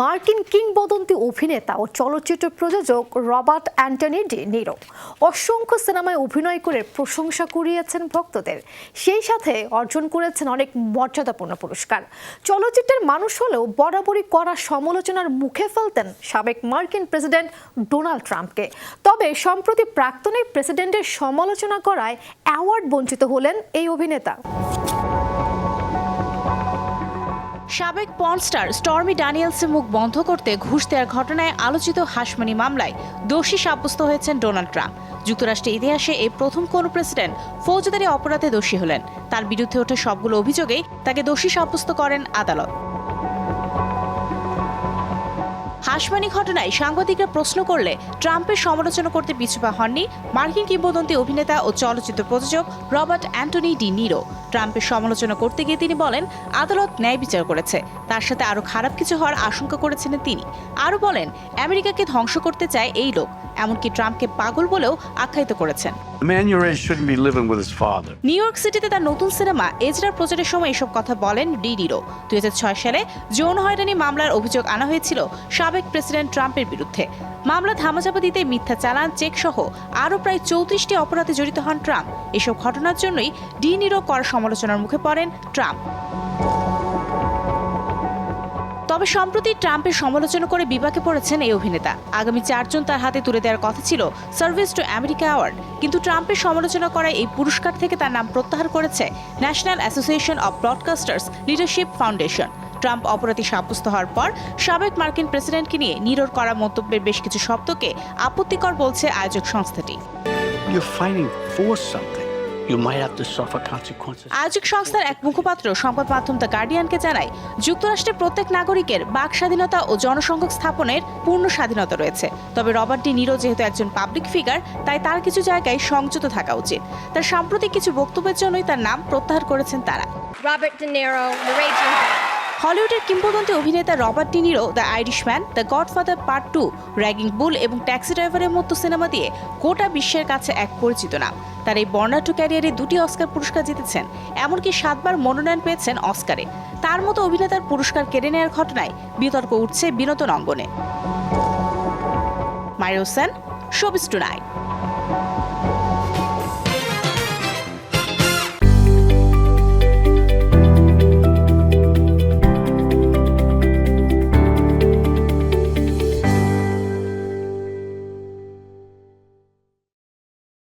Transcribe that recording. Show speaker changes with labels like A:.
A: মার্কিন কিংবদন্তি অভিনেতা ও চলচ্চিত্র প্রযোজক রবার্ট অ্যান্টনি ডি নিরো। অসংখ্য সিনেমায় অভিনয় করে প্রশংসা কুড়িয়েছেন ভক্তদের। সেই সাথে অর্জন করেছেন অনেক মর্যাদাপূর্ণ পুরস্কার। চলচ্চিত্রের মানুষ হলেও বরাবরই করা সমালোচনার মুখে ফেলতেন সাবেক মার্কিন প্রেসিডেন্ট ডোনাল্ড ট্রাম্পকে। তবে সম্প্রতি প্রাক্তনের প্রেসিডেন্টের সমালোচনা করায় অ্যাওয়ার্ড বঞ্চিত হলেন এই অভিনেতা।
B: সাবেক পর্নস্টার স্টর্মি ড্যানিয়েলসের মুখ বন্ধ করতে ঘুষ দেওয়ার ঘটনায় আলোচিত হাসমানি মামলায় দোষী সাব্যস্ত হয়েছেন ডোনাল্ড ট্রাম্প। যুক্তরাষ্ট্রের ইতিহাসে এই প্রথম কোন প্রেসিডেন্ট ফৌজদারি অপরাধে দোষী হলেন। তার বিরুদ্ধে ওঠা সবগুলো অভিযোগেই তাকে দোষী সাব্যস্ত করেন আদালত। হাসমানি ঘটনায় সাংবাদিকরা প্রশ্ন করলে ট্রাম্পের সমালোচনা করতে পিছুপা হননি মার্কিন কিংবদন্তি অভিনেতা ও চলচ্চিত্র প্রযোজক রবার্ট অ্যান্টনি ডি নিরো। ট্রাম্পের সমালোচনা করতে গিয়ে তিনি বলেন আদালত ন্যায় বিচার করেছে। তার সাথে আরও খারাপ কিছু হওয়ার আশঙ্কা করেছিলেন তিনি। আরও বলেন আমেরিকাকে ধ্বংস করতে চায় এই লোক এমনকি ট্রাম্পকে পাগল বলেও আখ্যায়িত করেছেন. নিউ ইয়র্ক সিটিতে তার নতুন সিনেমা এজরার প্রচারের সময় এসব কথা বলেন ডিডিরো দুই হাজার ছয় সালে যৌন হয়রানি মামলার অভিযোগ আনা হয়েছিল। সাবেক প্রেসিডেন্ট ট্রাম্পের বিরুদ্ধে। মামলা ধামাচাপা দিতে মিথ্যা চালান চেক সহ আরও প্রায় চৌত্রিশটি অপরাধে জড়িত হন ট্রাম্প। এসব ঘটনার জন্যই ডি নিরো কড়া সমালোচনার মুখে পড়েন ট্রাম্প। তবে সম্প্রতি ট্রাম্পের সমালোচনা করে বিপাকে পড়েছেন এই অভিনেতা। আগামী চারজন তার হাতে তুলে দেওয়ার কথা ছিল সার্ভিস টু আমেরিকা অ্যাওয়ার্ড। কিন্তু ট্রাম্পের সমালোচনা করায় এই পুরস্কার থেকে তার নাম প্রত্যাহার করেছে National Association of Broadcasters Leadership Foundation. Trump অপরাধী সাব্যস্ত হওয়ার পর সাবেক মার্কিন প্রেসিডেন্টকে নিয়ে নিরোর করা মন্তব্যের বেশ কিছু শব্দকে আপত্তিকর বলছে আয়োজক সংস্থাটি
C: You're fighting for something. You might have to suffer consequences.
B: আয়োজক সংস্থার এক মুখপাত্র সংবাদ মাধ্যম দ্য গার্ডিয়ানকে জানায় যুক্তরাষ্ট্রের প্রত্যেক নাগরিকের বাক স্বাধীনতা ও জনসংযোগ স্থাপনের পূর্ণ স্বাধীনতা রয়েছে তবে রবার্ট ডি নিরো যেহেতু একজন পাবলিক ফিগার তাই তার কিছু জায়গায় সংযত থাকা উচিত তার সাম্প্রতিক কিছু বক্তব্যের জন্যই তার নাম প্রত্যাহার করেছেন তারা
D: Robert De Niro, The Raging Bull.
B: হলিউডের কিংবদন্তি অভিনেতা Robert De Niro, the Irishman, the Godfather part two, Raging Bull এবং ট্যাক্সি ড্রাইভারের মতো সিনেমা দিয়ে গোটা বিশ্বের কাছে এক পরিচিত নাম। তার এই বর্ণাঢ্য ক্যারিয়ারে দুটি অস্কার পুরস্কার জিতেছেন, এমনকি সাতবার মনোনয়ন পেয়েছেন অস্কারে। তার মতো অভিনেতার পুরস্কার কেড়ে নেওয়ার ঘটনায় বিতর্ক উঠছে বিনোদন অঙ্গনে। Mario Sen showbiz tonight